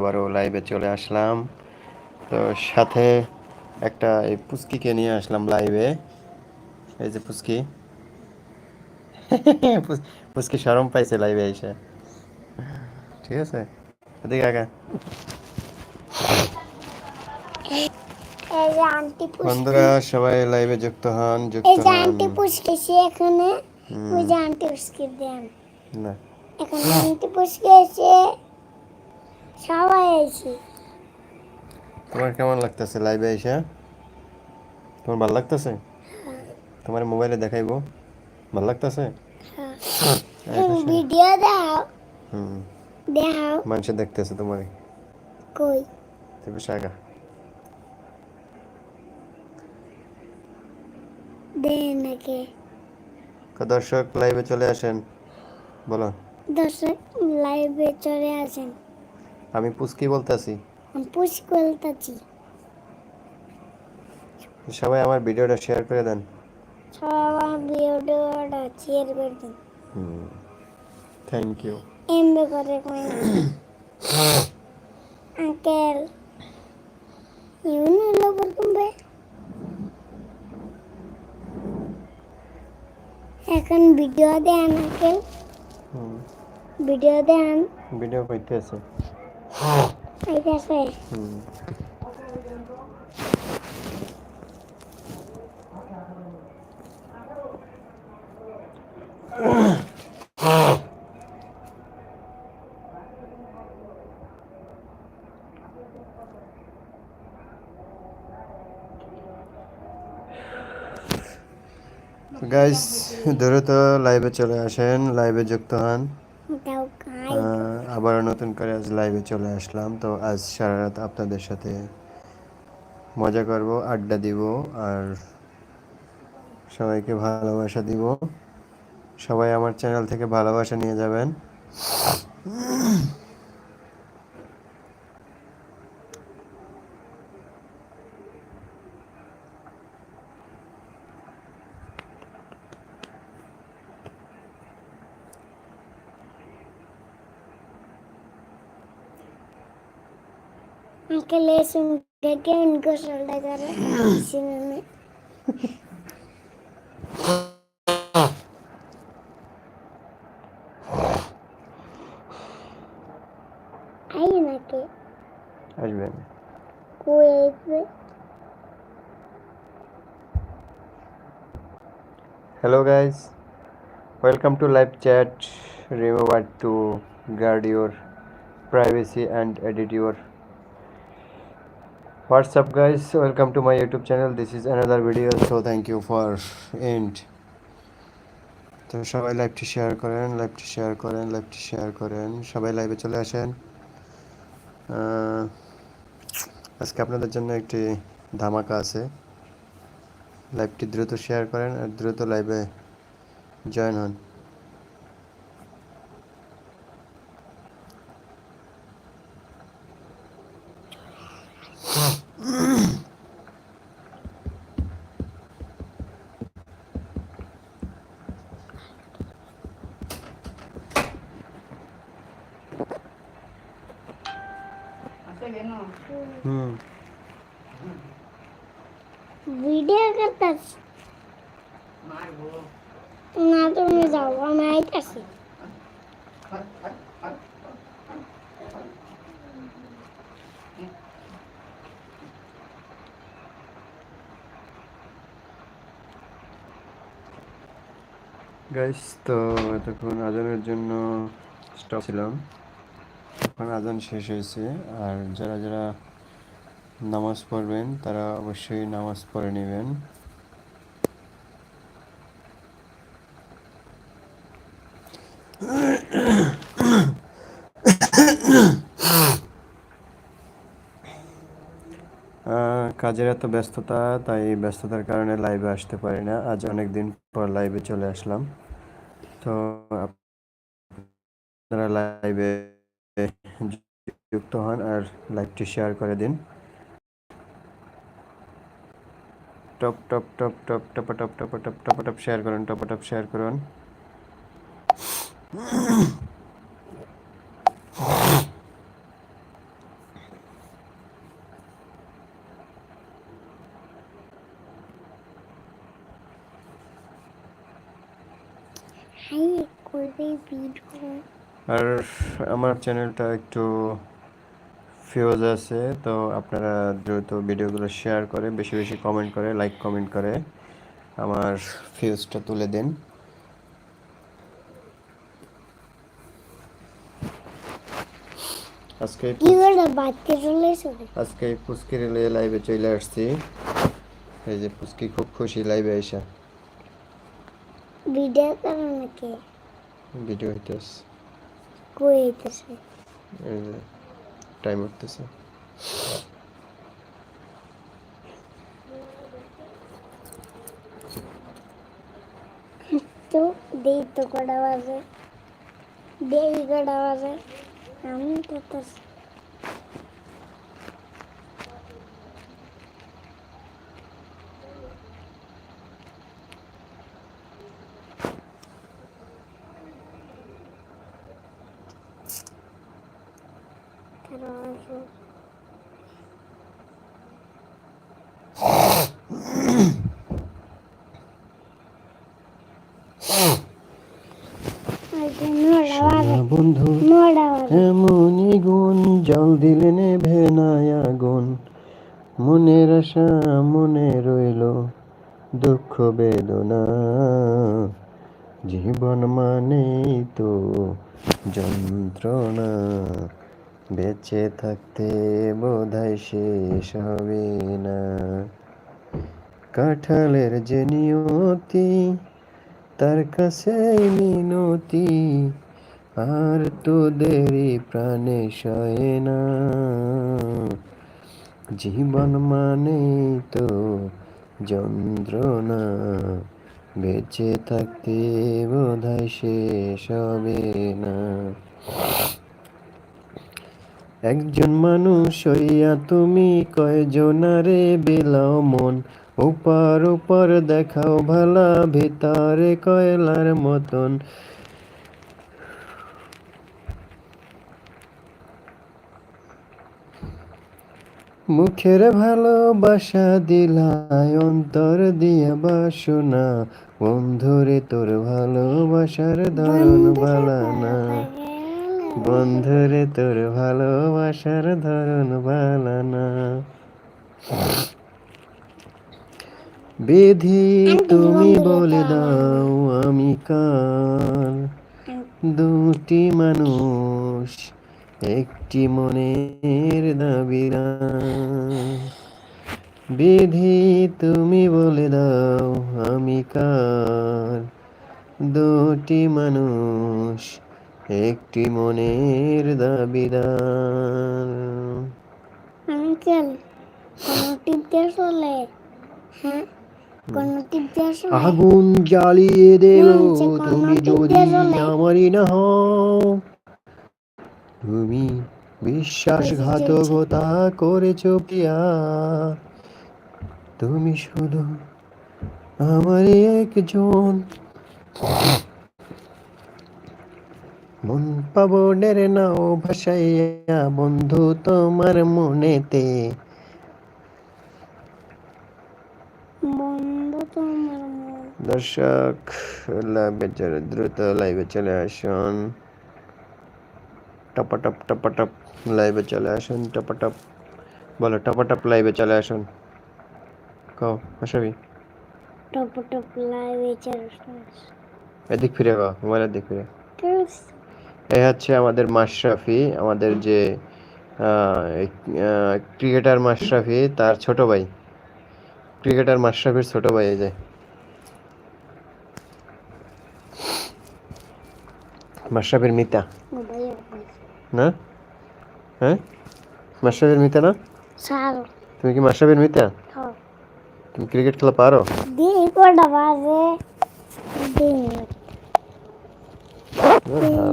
আবারও লাইভে চলে আসলাম। তো সাথে একটা এই পুস্কিকে নিয়ে আসলাম লাইভে এই যে পুস্কি পুস- পুস্কি সরম পাইছে লাইভে এসে। ঠিক আছে? এদিকে আগা। বন্ধুরা সবাই লাইভে যুক্ত হন যুক্ত হন। আন্টি এখানে। ওই যে আন্টি দেন। না। এখানে আন্টি সবাই তোমার কেমন লাগতেছে লাইভে এসে? তোমার ভালো লাগতেছে? তোমার মোবাইলে দেখাইবো? ভালো লাগতেছে? ভিডিও দাও হুম। দেখাও। মানুষ দেখতেছে তোমার। কই? তুমি সাগা। দেন দর্শক লাইভে চলে আসেন। বলো। দর্শক লাইভে চলে আসেন। আমি পুস্কি বলতেছি। আমি পুষ করতেছি সবাই আমার ভিডিওটা শেয়ার করে দেন। সবাই আমার ভিডিওটা শেয়ার করে দিন। হুম থ্যাংক ইউ এমবে করে কই আঙ্কেল ইউনো লোবর কমবে এখন ভিডিও দেন আঙ্কেল। ভিডিও দেন। ভিডিও করতে আছে Guys, dulu tuh live-nya coba ya, Shen. Live-nya আবারও নতুন করে আজ লাইভে চলে আসলাম। তো আজ সারা রাত আপনাদের সাথে মজা করব, আড্ডা দিব আর সবাইকে ভালোবাসা দিব। সবাই আমার চ্যানেল থেকে ভালোবাসা নিয়ে যাবেন। उनके लिए सुन करके उनको श्रद्धा कर रहे hello guys welcome to live chat remember to guard your privacy and edit your what's up, guys? Welcome to my youtube channel. This is another video, so thank you for end. তো সবাই লাইভটি share করেন লাইভটি share করেন লাইভটি share করেন। সবাই লাইভে চলে আসেন। আজকে আপনাদের জন্য একটি ধামাকা আছে। লাইভটি দ্রুত শেয়ার করেন আর দ্রুত লাইভে জয়েন হন। ভিডিও না তুমি যাও আমি গাইস তো এতক্ষণ আজানের জন্য স্টপ ছিলাম। এখন আজান শেষ হয়েছে, আর যারা যারা নামাজ পড়বেন, তারা অবশ্যই নামাজ পড়ে নেবেন। কাজের এত ব্যস্ততা, তাই ব্যস্ততার কারণে লাইভে আসতে পারি না। আজ অনেক দিন পর লাইভে চলে আসলাম। তো আপনারা লাইভে যুক্ত হন আর লাইভটি শেয়ার করে দিন top top top top top top top top top top share করুন টপ টপ শেয়ার করুন আর আমার চ্যানেলটা একটু ফিউজ আছে তো আপনারা দ্রুত ভিডিওগুলো শেয়ার করে বেশি বেশি কমেন্ট করে লাইক কমেন্ট করে আমার ফিউজটা তুলে দেন। আজকে এই কি করে বাচ্চা চলে এসেছে আজকে এই পুচকি রেলে লাইভে চলে আসছি। এই যে পুচকি খুব খুশি লাইভে আইসা ভিডিও ভিডিও হইতেছে। কই হইতেছে। এই যে টাইম উঠতেছে। তো দেই তো কটা বাজে। দেই কটা বাজে। আমি তো বন্ধু, এমনই গুণ, জল দিলে নেভে আগুন মনের আশা মনে রইল, দুঃখ বেদনা। জীবন মানেই তো যন্ত্রণা। বেঁচে থাকতে বোধহয় শেষ হবে না। কাঁঠালের যে নিয়তি, তার কাছে মিনতি, আর তোদেরই প্রাণে সয় না। জীবন মানে তো যন্ত্রণা, বেঁচে থাকতে বোধহয় শেষ হবে না। একজন মানুষ হইয়া তুমি কয়জনারে বিলাও মন? ওপার ওপার দেখাও ভালা ভিতরে কয়লার মতন। মুখের ভালোবাসা দিলায় অন্তর দিয়ে বাসনা। বন্ধুরে তোর ভালোবাসার ধরন ভালা না বন্ধুরে তোর ভালোবাসার ধরন বালানা। বেধি তুমি বলে দাও আমি কার? দুটি মানুষ একটি মনের দাবিরা। বিধি তুমি বলে দাও আমি কার? দুটি মানুষ একটি মনের দাবিদার। আঙ্কেল কোন টিপ দিয়ে চলে? হ্যাঁ কোন টিপ দিয়ে চলে? আগুন জ্বালিয়ে দেব তুমি যদি। আমারই না হও তুমি বিশ্বাসঘাতকতা করেছ প্রিয়া তুমি শুধু আমারই একজন। মন পাবনের নাও ভাসাইয়া বন্ধু তোমার মনেতে। মন দর্শক লাইভে চলে দ্রুত লাইভে চলে আসুন। টপাটপ টপাটপ লাইভে চলে আসুন টপাটপ। বলো টপাটপ লাইভে চলে আসুন। কও আসাবি টপ টপ লাইভে চলে এদিক ফিরে গো মোবাইলের দিক ফিরে। এই হচ্ছে আমাদের মাশরাফি আমাদের যে ক্রিকেটার মাশরাফি তার ছোট ভাই। ক্রিকেটার মাশরাফির ছোট ভাই এই যে। মাশরাফির মিতা। না? হ্যাঁ? মাশরাফির মিতা না? তুমি কি মাশরাফির মিতা? খাও তুমি ক্রিকেট খেলা পারো? কটা বাজে? হ্যাঁ,